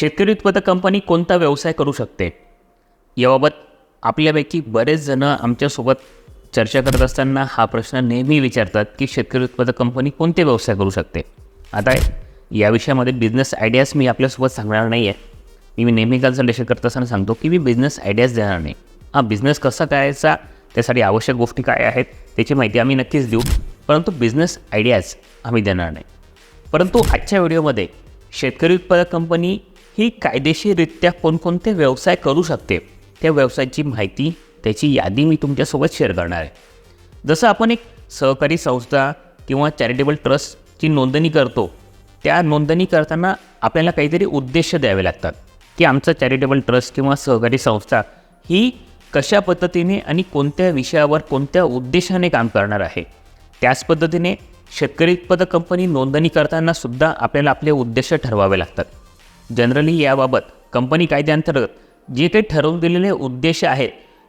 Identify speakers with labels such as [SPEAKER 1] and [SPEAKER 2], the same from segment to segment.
[SPEAKER 1] शेतकरी उत्पादक कंपनी कोणता व्यवसाय करू शकते? याबाबत आपल्यापैकी बरेच जण आमच्यासोबत चर्चा करत असताना हा प्रश्न नेहमी विचारतात की शेतकरी उत्पादक कंपनी कोणते व्यवसाय करू शकते? आता या विषयामध्ये बिझनेस आयडियाज मी आपल्यासोबत सांगणार नाही आहे मी नेहमी कन्सल्टेशन करत असताना सांगतो की मी बिझनेस आयडियाज देणार नाही. हा बिझनेस कसा करायचा? त्यासाठी आवश्यक गोष्टी काय आहेत? त्याची माहिती आम्ही नक्कीच देऊ. परंतु बिझनेस आयडियाज आम्ही देणार नाही. परंतु आजच्या व्हिडिओमध्ये शेतकरी उत्पादक कंपनी ही कायदेशीररित्या कोणकोणते व्यवसाय करू शकते त्या व्यवसायाची माहिती त्याची यादी मी तुमच्यासोबत शेअर करणार आहे. जसं आपण एक सहकारी संस्था किंवा चॅरिटेबल ट्रस्टची नोंदणी करतो त्या नोंदणी करताना आपल्याला काहीतरी उद्देश द्यावे लागतात. की आमचं चॅरिटेबल ट्रस्ट किंवा सहकारी संस्था ही कशा पद्धतीने आणि कोणत्या विषयावर कोणत्या उद्देशाने काम करणार आहे? त्याच पद्धतीने शेतकरी उत्पादक कंपनी नोंदणी करताना सुद्धा आपल्याला आपले उद्देश ठरवावे लागतात. जनरली याबाबत कंपनी कायद्यांतर्गत जे काही ठरवून दिलेले उद्देश आहेत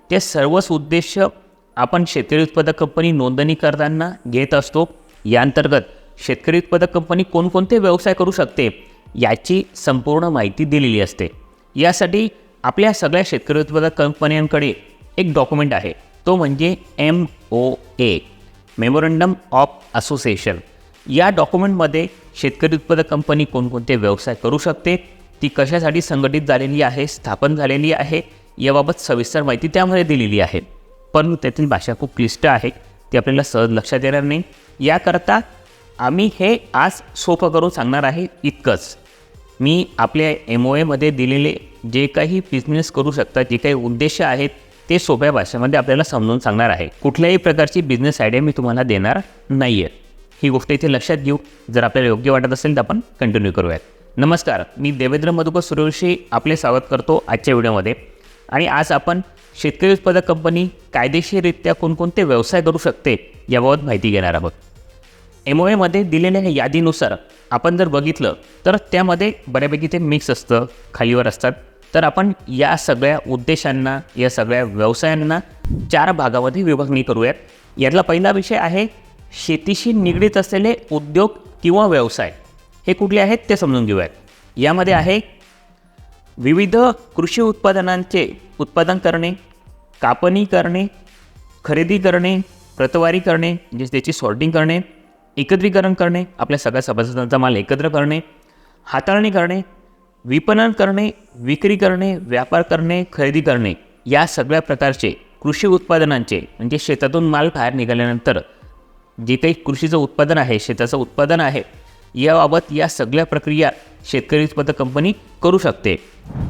[SPEAKER 1] ते सर्वच उद्देश आपण शेतकरी उत्पादक कंपनी नोंदणी करताना घेत असतो. या अंतर्गत शेतकरी उत्पादक कंपनी कोणकोणते व्यवसाय करू शकते याची संपूर्ण माहिती दिलेली असते. यासाठी आपल्या सगळ्या शेतकरी उत्पादक कंपन्यांकडे एक डॉक्युमेंट आहे. तो म्हणजे M O A memorandum of association. या डॉक्युमेंटमध्ये शेतकरी उत्पादक कंपनी कोणकोणते व्यवसाय करू शकते? ती कशासाठी संघटित झालेली आहे? स्थापन झालेली आहे? याबाबत सविस्तर माहिती त्यामध्ये दिलेली आहे. पण त्यातील भाषा खूप क्लिष्ट आहे. ती आपल्याला सहज लक्षात येणार नाही. याकरता आम्ही हे आज सोपं करून सांगणार आहे इतकंच. मी आपल्या एम ओ एमध्ये दिलेले जे काही बिझनेस करू शकतात जे काही उद्देश आहेत ते सोप्या भाषेमध्ये आपल्याला समजून सांगणार आहे. कुठल्याही प्रकारची बिझनेस आयडिया मी तुम्हाला देणार नाही आहे ही गोष्ट इथे लक्षात घेऊ. जर आपल्याला योग्य वाटत असेल तर आपण कंटिन्यू करूयात. नमस्कार मी देवेंद्र मधुकर सूर्यवंशी आपले स्वागत करतो आजच्या व्हिडिओमध्ये. आणि आज आपण शेतकरी उत्पादक कंपनी कायदेशीररित्या कोणकोणते व्यवसाय करू शकते याबाबत माहिती घेणार आहोत. एम ओ एमध्ये दिलेल्या यादीनुसार आपण जर बघितलं तर त्यामध्ये बऱ्यापैकी ते मिक्स असतं खालीवर असतात. तर आपण या सगळ्या उद्देशांना या सगळ्या व्यवसायांना चार भागामध्ये विभागणी करूयात. यातला पहिला विषय आहे शेतीशी निगडीत असलेले उद्योग किंवा व्यवसाय हे कुठले आहेत ते समजून घेऊयात. यामध्ये आहे विविध कृषी उत्पादनांचे उत्पादन करणे कापणी करणे खरेदी करणे प्रतवारी करणे म्हणजे त्याची सॉर्टिंग करणे एकत्रीकरण करणे आपल्या सगळ्या सभासदांचा माल एकत्र करणे हाताळणी करणे विपणन करणे विक्री करणे व्यापार करणे खरेदी करणे या सगळ्या प्रकारचे कृषी उत्पादनांचे म्हणजे शेतातून माल बाहेर निघाल्यानंतर जे काही कृषीचं उत्पादन आहे शेताचं उत्पादन आहे याबाबत या सगळ्या प्रक्रिया शेतकरी उत्पादक कंपनी करू शकते.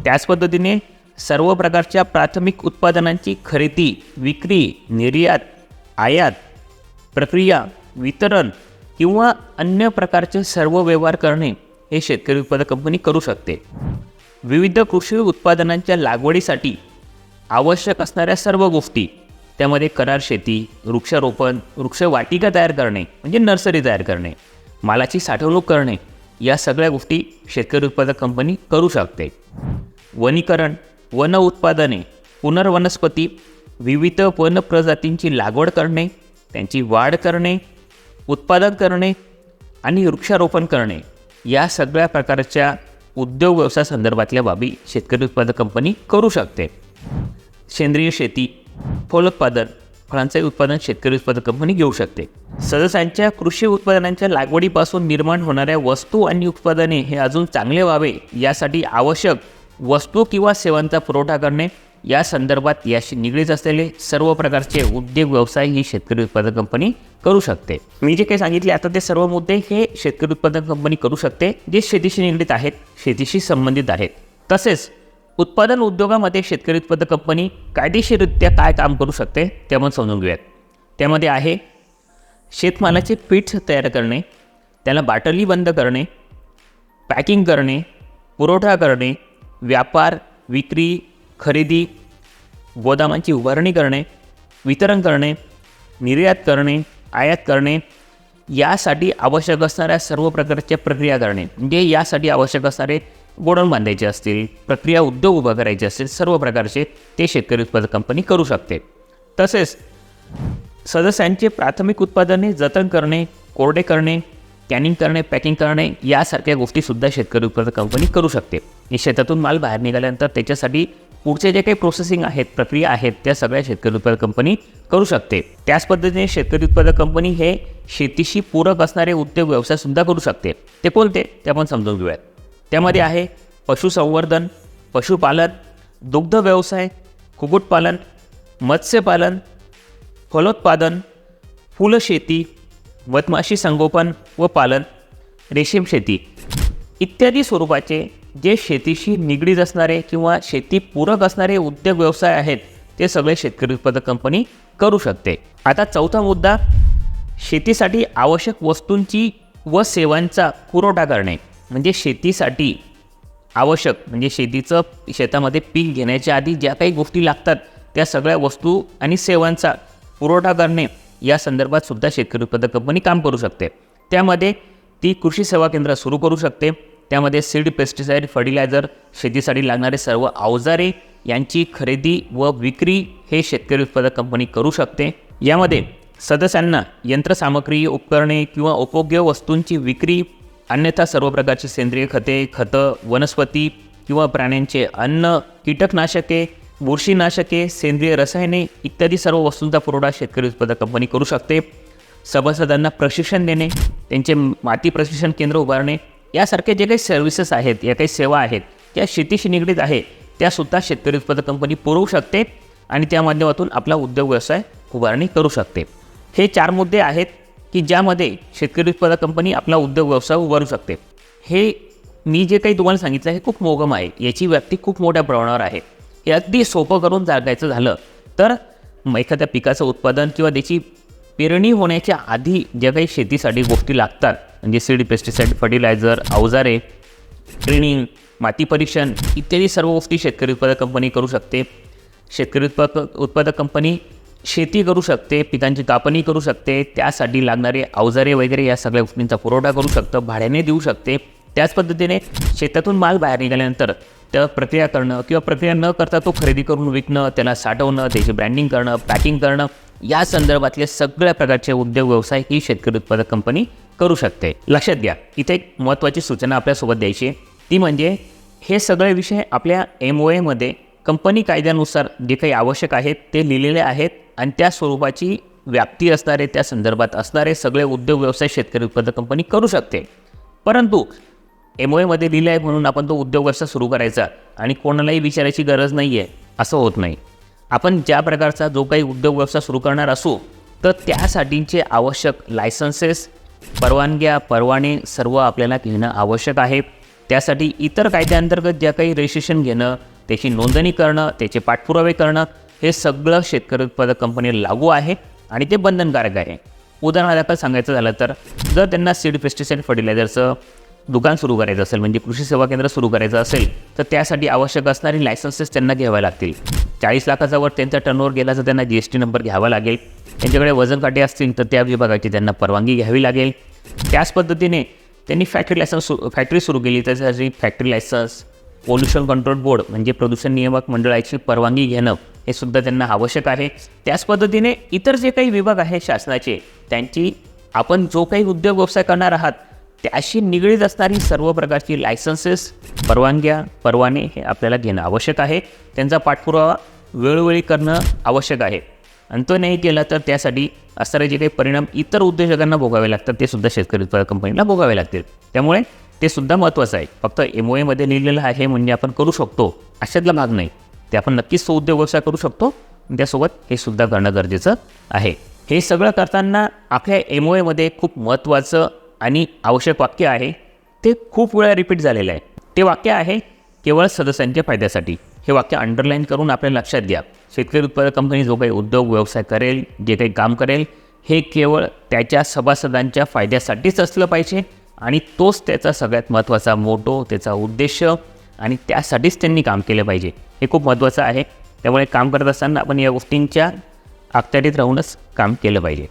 [SPEAKER 1] त्याच पद्धतीने सर्व प्रकारच्या प्राथमिक उत्पादनांची खरेदी विक्री निर्यात आयात प्रक्रिया वितरण किंवा अन्य प्रकारचे सर्व व्यवहार करणे हे शेतकरी उत्पादक कंपनी करू शकते. विविध कृषी उत्पादनांच्या लागवडीसाठी आवश्यक असणाऱ्या सर्व गोष्टी त्यामध्ये करार शेती वृक्षारोपण वृक्षवाटिका तयार करणे म्हणजे नर्सरी तयार करणे मालाची साठवणूक करणे या सगळ्या गोष्टी शेतकरी उत्पादक कंपनी करू शकते. वनीकरण वन उत्पादने पुनर्वनस्पती विविध वन प्रजातींची लागवड करणे त्यांची वाढ करणे उत्पादन करणे आणि वृक्षारोपण करणे या सगळ्या प्रकारच्या उद्योग व्यवसाय संदर्भातल्या बाबी शेतकरी उत्पादक कंपनी करू शकते. सेंद्रिय शेती फलोत्पादन फळांचे उत्पादन शेतकरी उत्पादक कंपनी घेऊ शकते. सदस्यांच्या कृषी उत्पादनांच्या लागवडीपासून निर्माण होणाऱ्या वस्तू आणि उत्पादने हे अजून चांगले व्हावे यासाठी आवश्यक वस्तू किंवा सेवांचा पुरवठा करणे या संदर्भात याशी निगडीत असलेले सर्व प्रकारचे उद्योग व्यवसाय ही शेतकरी उत्पादक कंपनी करू शकते. मी जे काही सांगितले आता ते सर्व मुद्दे हे शेतकरी उत्पादक कंपनी करू शकते जे शेतीशी निगडीत आहेत शेतीशी संबंधित आहेत. तसेच उत्पादन उद्योगामध्ये शेतकरी उत्पादक कंपनी कायदेशीररित्या काय काम करू शकते ते आपण समजून घेऊयात. त्यामध्ये आहे शेतमालाचे पीठ तयार करणे त्याला बाटली बंद करणे पॅकिंग करणे पुरवठा करणे व्यापार विक्री खरेदी गोदामांची उभारणी करणे वितरण करणे निर्यात करणे आयात करणे यासाठी आवश्यक असणाऱ्या सर्व प्रकारच्या प्रक्रिया करणे. म्हणजे यासाठी आवश्यक असणारे गोडाऊन बांधायचे असतील प्रक्रिया उद्योग उभा करायचे असतील सर्व प्रकारचे ते शेतकरी उत्पादक कंपनी करू शकते. तसेच सदस्यांचे प्राथमिक उत्पादने जतन करणे कोरडे करणे कॅनिंग करणे पॅकिंग करणे यासारख्या गोष्टीसुद्धा शेतकरी उत्पादक कंपनी करू शकते. शेतातून माल बाहेर निघाल्यानंतर त्याच्यासाठी पुढचे जे काही प्रोसेसिंग आहेत प्रक्रिया आहेत त्या सगळ्या शेतकरी उत्पादक कंपनी करू शकते. त्याच पद्धतीने शेतकरी उत्पादक कंपनी हे शेतीशी पूरक असणारे उद्योग व्यवसायसुद्धा करू शकते. ते कोणते? ते आपण समजून घेऊयात. त्यामध्ये आहे पशुसंवर्धन पशुपालन दुग्ध व्यवसाय कुक्कुटपालन मत्स्यपालन फलोत्पादन फुलशेती मधमाशी संगोपन व पालन रेशीम शेती. इत्यादी स्वरूपाचे जे शेतीशी निगडीत असणारे किंवा शेतीपूरक असणारे उद्योग व्यवसाय आहेत ते सगळे शेतकरी उत्पादक कंपनी करू शकते. आता चौथा मुद्दा शेतीसाठी आवश्यक वस्तूंची व सेवांचा पुरवठा करणे. म्हणजे शेतीसाठी आवश्यक म्हणजे शेतीचं शेतामध्ये पीक घेण्याच्या आधी ज्या काही गोष्टी लागतात त्या सगळ्या वस्तू आणि सेवांचा पुरवठा करणे या संदर्भात सुद्धा शेतकरी उत्पादक कंपनी काम करू शकते. त्यामध्ये ती कृषी सेवा केंद्र सुरू करू शकते. त्यामध्ये सीड पेस्टिसाईड फर्टिलायझर शेतीसाठी लागणारे सर्व अवजारे यांची खरेदी व विक्री हे शेतकरी उत्पादक कंपनी करू शकते. यामध्ये सदस्यांना यंत्रसामग्री उपकरणे किंवा उपयोग्य वस्तूंची विक्री अन्यथा सर्व प्रकारचे सेंद्रिय खते खतं वनस्पती किंवा प्राण्यांचे अन्न कीटकनाशके बुरशीनाशके सेंद्रिय रसायने इत्यादी सर्व वस्तूंचा पुरवठा शेतकरी उत्पादक कंपनी करू शकते. सभासदांना प्रशिक्षण देणे त्यांचे माती प्रशिक्षण केंद्र उभारणे यासारखे जे काही सर्व्हिसेस आहेत या काही सेवा आहेत त्या शेतीशी निगडीत आहे त्यासुद्धा शेतकरी उत्पादक कंपनी पुरवू शकते आणि त्या माध्यमातून आपला उद्योग व्यवसाय उभारणी करू शकते. हे चार मुद्दे आहेत. की ज्यामध्ये शेतकरी उत्पादक कंपनी आपला उद्योग व्यवसाय उभारू शकते. हे मी जे काही तुम्हाला सांगितलं हे खूप मोगम आहे. याची व्याप्ती खूप मोठ्या प्रमाणावर आहे. हे अगदी सोपं करून जागायचं झालं तर मग एखाद्या पिकाचं उत्पादन किंवा त्याची पेरणी होण्याच्या आधी ज्या काही शेतीसाठी गोष्टी लागतात म्हणजे सीड पेस्टिसाईड फर्टिलायझर अवजारे ट्रेनिंग माती परीक्षण इत्यादी सर्व गोष्टी शेतकरी उत्पादक कंपनी करू शकते. शेतकरी उत्पादक उत्पादक कंपनी शेती करू शकते पिकांची कापणी करू शकते त्यासाठी लागणारे अवजारे वगैरे या सगळ्या गोष्टींचा पुरवठा करू शकतं भाड्याने देऊ शकते. त्याच पद्धतीने शेतातून माल बाहेर निघाल्यानंतर त्या प्रक्रिया करणं किंवा प्रक्रिया न करता तो खरेदी करून विकणं त्याला साठवणं त्याची ब्रँडिंग करणं पॅकिंग करणं या संदर्भातले सगळ्या प्रकारचे उद्योग व्यवसाय ही शेतकरी उत्पादक कंपनी करू शकते. लक्षात घ्या इथे एक महत्त्वाची सूचना आपल्यासोबत द्यायची आहे. ती म्हणजे हे सगळे विषय आपल्या एम ओ एमध्ये कंपनी कायद्यानुसार जे काही आवश्यक आहेत ते लिहिलेले आहेत. आणि त्या स्वरूपाची व्याप्ती असणारे त्या संदर्भात असणारे सगळे उद्योग व्यवसाय शेतकरी उत्पादक कंपनी करू शकते. परंतु एम ओ एमध्ये लिहिलं आहे म्हणून आपण तो उद्योग व्यवसाय सुरू करायचा आणि कोणालाही विचारायची गरज नाही आहे असं होत नाही. आपण ज्या प्रकारचा जो काही उद्योग व्यवसाय सुरू करणार असू तर त्यासाठीचे आवश्यक लायसन्सेस परवानग्या परवाने सर्व आपल्याला घेणं आवश्यक आहे. त्यासाठी इतर कायद्याअंतर्गत ज्या काही रजिस्ट्रेशन घेणं त्याची नोंदणी करणं त्याचे पाठपुरावे करणं हे सगळं शेतकरी उत्पादक कंपनीला लागू आहे आणि ते बंधनकारक आहे. उदाहरणादाखल सांगायचं झालं तर जर त्यांना सीड पेस्टिसाईड फर्टिलायझरचं दुकान सुरू करायचं असेल म्हणजे कृषी सेवा केंद्र सुरू करायचं असेल तर त्यासाठी आवश्यक असणारी लायसन्सेस त्यांना घ्यावे लागतील. चाळीस लाखाचा वर त्यांचा टर्नओव्हर गेला तर त्यांना जी एस टी नंबर घ्यावा लागेल. त्यांच्याकडे वजन काटे असतील तर त्या विभागाची त्यांना परवानगी घ्यावी लागेल. त्याच पद्धतीने त्यांनी फॅक्टरी लायसन्स सु फॅक्टरी सुरू केली त्यासाठी factory licence pollution control board म्हणजे प्रदूषण नियामक मंडळाची परवानगी घेणं हे सुद्धा त्यांना आवश्यक आहे. त्याच पद्धतीने इतर जे काही विभाग आहे शासनाचे त्यांची आपण जो काही उद्योग व्यवसाय करणार आहात त्याशी निगडीत असणारी सर्व प्रकारची लायसन्सेस परवानग्या परवाने हे आपल्याला घेणं आवश्यक आहे. त्यांचा पाठपुरावा वेळोवेळी करणं आवश्यक आहे. आणि तो नाही केला तर त्यासाठी असणारे जे काही परिणाम इतर उद्योजकांना भोगावे लागतात ते सुद्धा शेतकरी उत्पादक कंपनीला भोगावे लागतील. त्यामुळे ते सुद्धा महत्त्वाचं आहे. फक्त एम ओ एमध्ये लिहिलेलं आहे म्हणजे आपण करू शकतो अशातला भाग नाही. ते आपण नक्कीच तो उद्योग व्यवसाय करू शकतो. त्यासोबत हे सुद्धा करणं गरजेचं आहे. हे सगळं करताना आपल्या एम ओ एमध्ये खूप महत्त्वाचं आणि आवश्यक वाक्य आहे. ते खूप वेळा रिपीट झालेलं आहे. ते वाक्य आहे केवळ सदस्यांच्या फायद्यासाठी. हे वाक्य अंडरलाईन करून आपल्या लक्षात घ्या. शेतकरी उत्पादक कंपनी जो काही उद्योग व्यवसाय करेल जे काही काम करेल हे केवळ त्याच्या सभासदांच्या फायद्यासाठीच असलं पाहिजे आणि तोच त्याचा सगळ्यात महत्त्वाचा मोटो त्याचा उद्देश आणि त्यासाठीच त्यांनी काम केलं पाहिजे. हे खूप महत्त्वाचं आहे. त्यामुळे काम करत असताना आपण या गोष्टींच्या अखत्यारीत राहूनच काम केलं पाहिजे.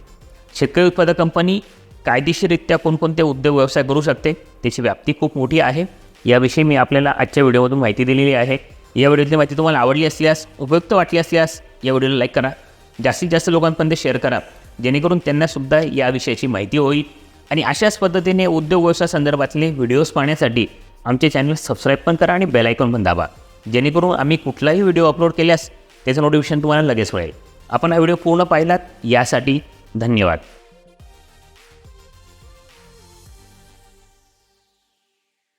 [SPEAKER 1] शेतकरी उत्पादक कंपनी कायदेशीररित्या कोणकोणते उद्योग व्यवसाय करू शकते त्याची व्याप्ती खूप मोठी आहे. याविषयी मी आपल्याला आजच्या व्हिडिओमधून माहिती दिलेली आहे. या व्हिडिओतली माहिती तुम्हाला आवडली असल्यास उपयुक्त वाटली असल्यास या व्हिडिओला लाईक करा. जास्तीत जास्त लोकांपर्यंत शेअर करा. जेणेकरून त्यांनासुद्धा याविषयाची माहिती होईल. आणि अशाच पद्धतीने उद्योग व्यवसाय संदर्भातले व्हिडिओज पाहण्यासाठी आमचे चॅनल सबस्क्राईब पण करा आणि बेल आयकॉन पण दाबा. जेणेकरून आम्ही कुठलाही व्हिडिओ अपलोड केल्यास त्याचं नोटिफिकेशन तुम्हाला लगेच मिळेल आपण हा व्हिडिओ पूर्ण पाहिलात यासाठी धन्यवाद.